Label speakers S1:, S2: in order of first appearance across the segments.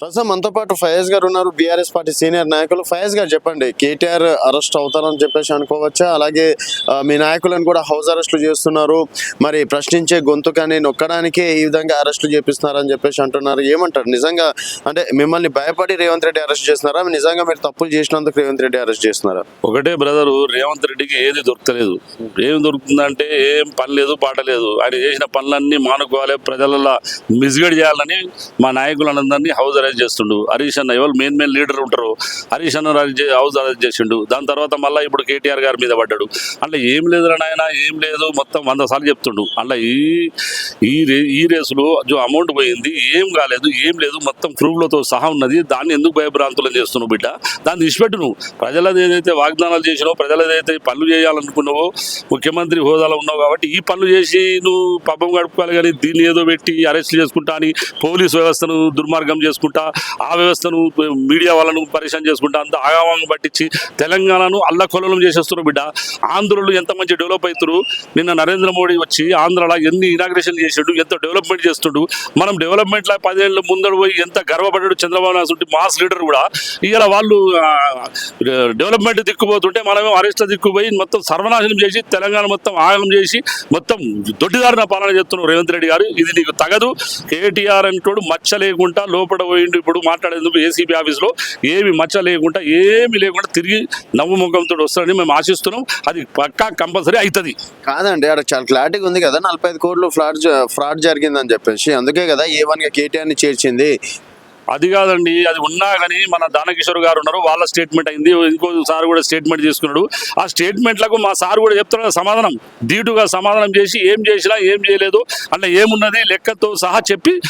S1: ప్రస్తుతం మనతో పాటు ఫయాజ్ గారు ఉన్నారు బీఆర్ఎస్ పార్టీ సీనియర్ నాయకులు. ఫయాజ్ గారు చెప్పండి కేటీఆర్ అరెస్ట్ అవుతారని చెప్పేసి అనుకోవచ్చా? అలాగే మీ నాయకులను కూడా హౌస్ అరెస్టులు చేస్తున్నారు. మరి ప్రశ్నించే గొంతుకని నొక్కడానికి ఈ విధంగా అరెస్టులు చేపిస్తున్నారని చెప్పేసి అంటున్నారు. ఏమంటారు? నిజంగా అంటే మిమ్మల్ని భయపడి రేవంత్ రెడ్డి అరెస్ట్ చేస్తున్నారా? నిజంగా మీరు తప్పులు చేసినందుకు రేవంత్ రెడ్డి అరెస్ట్ చేస్తున్నారా?
S2: ఒకటే బ్రదరు రేవంత్ రెడ్డికి ఏది దొరకలేదు. ఏం దొరుకుతుందంటే ఏం పని లేదు పాట లేదు. ఆయన చేసిన పనులన్నీ మానుకోవాలి ప్రజలలో మిస్గైడ్ చేయాలని మా నాయకులందరినీ హౌస్ అరెస్ట్ చేస్తుండు. హరీష్ అన్న ఎవరు మెయిన్ మెయిన్ లీడర్ ఉంటారు. హరీష్ అన్న హౌస్ అరెస్ట్ చేసిండు. దాని తర్వాత మళ్ళీ ఇప్పుడు కేటీఆర్ గారి మీద పడ్డాడు. అట్లా ఏం లేదు ఆయన ఏం లేదు మొత్తం వంద సార్లు చెప్తుండు. అట్లా ఈ ఈ రే ఈ రేసులో అమౌంట్ పోయింది ఏం కాలేదు ఏం లేదు మొత్తం ప్రూఫ్లతో సహా ఉన్నది. దాన్ని ఎందుకు భయభ్రాంతులను చేస్తున్నావు బిడ్డ? దాన్ని విడిచిపెట్టు నువ్వు. ప్రజలది ఏదైతే వాగ్దానాలు చేసినావో ప్రజలదైతే పనులు చేయాలనుకున్నావో ముఖ్యమంత్రి హోదాలో ఉన్నావు కాబట్టి ఈ పనులు చేసి నువ్వు పబ్బం గడుపుకోవాలి కానీ దీన్ని ఏదో పెట్టి అరెస్ట్ చేసుకుంటా అని పోలీస్ వ్యవస్థను దుర్మార్గం చేసుకుంటా ఆ వ్యవస్థను మీడియా వాళ్ళను పరిశ్రమ చేసుకుంటా అంత ఆగామాగం పట్టించి తెలంగాణను అల్లకొలం చేసేస్తున్నారు బిడ్డ. ఆంధ్రులు ఎంత మంచి డెవలప్ అవుతారు నిన్న నరేంద్ర మోడీ వచ్చి ఆంధ్రలో ఎన్ని ఇనాగ్రేషన్ చేసాడు ఎంత డెవలప్మెంట్ చేస్తుడు? మనం డెవలప్మెంట్లో పదేళ్ళ ముందడు పోయి ఎంత గర్వపడ్డాడు చంద్రబాబు నాయుడు మాస్ లీడర్ కూడా. ఇవాళ వాళ్ళు డెవలప్మెంట్ దిక్కుపోతుంటే మనమే అరెస్ట్ దిక్కుపోయి మొత్తం సర్వనాశనం చేసి తెలంగాణ మొత్తం ఆగం చేసి మొత్తం దొడ్డిదారిన పాలన చేస్తున్నారు రేవంత్ రెడ్డి గారు. ఇది నీకు తగదు. కేటీఆర్ అంటూ మచ్చ లేకుండా లోపల పోయి పోయిండు ఇప్పుడు మాట్లాడేందుకు ఏసీబీ ఆఫీస్లో ఏమి మచ్చ లేకుండా ఏమి లేకుండా తిరిగి నవ్వు ముఖంతో వస్తారని మేము ఆశిస్తున్నాం. అది పక్కా కంపల్సరీ అవుతుంది
S1: కాదండి అక్కడ చాలా క్లారిటీగా ఉంది కదా. నలభై ఐదు కోట్లు ఫ్రాడ్ జ- ఫ్రాడ్ జరిగిందని చెప్పేసి అందుకే కదా ఏ వన్ కేటీఆర్ని చేర్చింది.
S2: అది కాదండి అది ఉన్నా కానీ మన దానకిషోర్ గారు ఉన్నారు వాళ్ళ స్టేట్మెంట్ అయింది ఇంకో సార్ కూడా స్టేట్మెంట్ తీసుకున్నాడు. ఆ స్టేట్మెంట్లకు మా సార్ కూడా చెప్తున్నాడు సమాధానం. ధీటుగా సమాధానం చేసి ఏం చేసినా ఏం చేయలేదు అంటే ఏమున్నది లెక్కతో సహా చెప్పి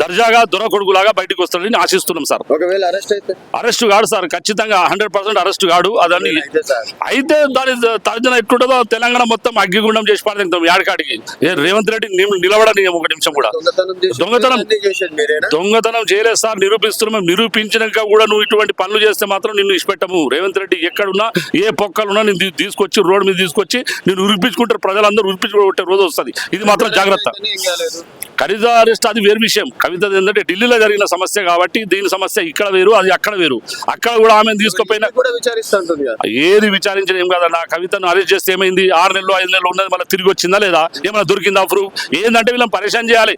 S2: దర్జాగా దొరకొడుకులాగా బయటకు వస్తాడని ఆశిస్తున్నాం సార్.
S1: ఒకవేళ అరెస్ట్ అయితే?
S2: అరెస్ట్ కాడు సార్ ఖచ్చితంగా హండ్రెడ్ పర్సెంట్ అరెస్ట్ కాడు అదని
S1: అయితే
S2: దాని తర్జన ఎట్లుంటుందో తెలంగాణ మొత్తం అగ్గిగుండం చేసి పడతాం యాడకాడికి. ఏ రేవంత్ రెడ్డి నిలబడని ఒక నిమిషం కూడా.
S1: దొంగతనం
S2: దొంగతనం- చేయలేదు సార్ నిరూపిస్తున్నాం మేము నిరూపించినాక కూడా నువ్వు ఇటువంటి పనులు చేస్తే మాత్రం నిన్ను ఇష్టపెట్టము రేవంత్ రెడ్డి ఎక్కడున్నా ఏ పొక్కలున్నా నేను తీసుకొచ్చి రోడ్డు మీద తీసుకొచ్చి నేను ఉరిపించుకుంటారు. ప్రజలందరూ ఉరిపించుకుంటే రోజు వస్తుంది. ఇది మాత్రం జాగ్రత్త. కవిత అరెస్ట్ అది వేరు విషయం. కవిత ఏంటంటే ఢిల్లీలో జరిగిన సమస్య కాబట్టి దీని సమస్య ఇక్కడ వేరు అది అక్కడ వేరు. అక్కడ కూడా ఆమెను తీసుకుపోయినా ఏది విచారించిన ఏం కాదన్న కవితను అరెస్ట్ చేస్తే ఏమైంది? ఆరు నెలలు ఐదు నెలలు ఉన్నది మళ్ళీ తిరిగి వచ్చిందా లేదా? ఏమైనా దొరికిందా ప్రూఫ్ ఏంటంటే వీళ్ళని పరిశాన్ చేయాలి.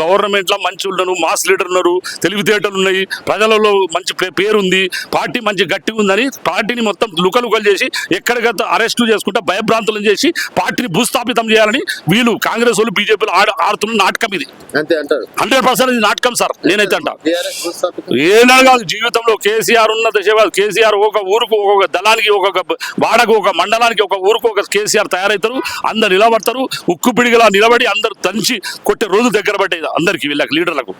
S2: గవర్నమెంట్లో మంచి ఉన్నారు మాస్ లీడర్ ఉన్నారు. తెలివితేటలు ఉన్నాయి. ప్రజలలో మంచి పే- పేరు ఉంది పార్టీ మంచి గట్టిగా ఉందని పార్టీని మొత్తం లుకలుకలు చేసి ఎక్కడికక్కడ అరెస్టులు చేసుకుంటా భయభ్రాంతులను చేసి పార్టీని భూస్థాపితం చేయాలని వీళ్ళు కాంగ్రెస్ వాళ్ళు బీజేపీలో ఆడ ఆడుతున్న నాటకం ఇది. హండ్రెడ్ పర్సెంట్ ఇది నాటకం సార్. నేనైతే అంటా. ఏనా కాదు జీవితంలో కేసీఆర్ ఉన్న దశ కేసీఆర్ ఒక ఊరుకు ఒక దళానికి ఒక వాడకు ఒక మండలానికి ఒక ఊరుకు ఒక కేసీఆర్ తయారవుతారు అందరు నిలబడతారు. ఉక్కు పిడిగలా నిలబడి అందరు దంచి కొట్టే రోజు దగ్గర పడ్డాయి అందరికి వీళ్ళకి లీడర్లకు.